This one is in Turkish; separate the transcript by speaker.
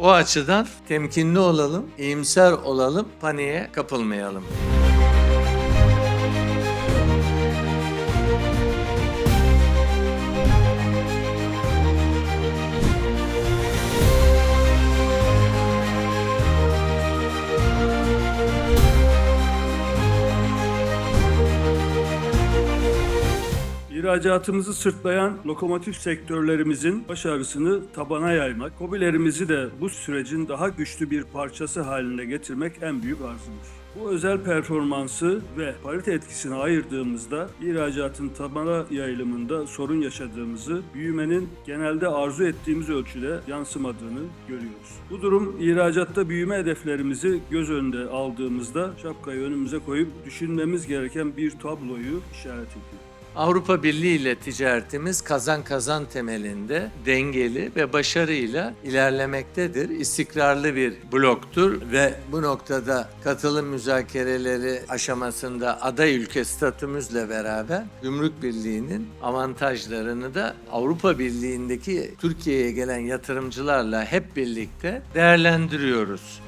Speaker 1: O açıdan temkinli olalım, iyimser olalım, paniğe kapılmayalım.
Speaker 2: İhracatımızı sırtlayan lokomotif sektörlerimizin başarısını tabana yaymak, hobilerimizi de bu sürecin daha güçlü bir parçası haline getirmek en büyük arzumuz. Bu özel performansı ve parite etkisini ayırdığımızda ihracatın tabana yayılımında sorun yaşadığımızı, büyümenin genelde arzu ettiğimiz ölçüde yansımadığını görüyoruz. Bu durum ihracatta büyüme hedeflerimizi göz önünde aldığımızda şapkayı önümüze koyup düşünmemiz gereken bir tabloyu işaret ediyor.
Speaker 1: Avrupa Birliği ile ticaretimiz kazan kazan temelinde dengeli ve başarıyla ilerlemektedir. İstikrarlı bir bloktur ve bu noktada katılım müzakereleri aşamasında aday ülke statümüzle beraber Gümrük Birliği'nin avantajlarını da Avrupa Birliği'ndeki Türkiye'ye gelen yatırımcılarla hep birlikte değerlendiriyoruz.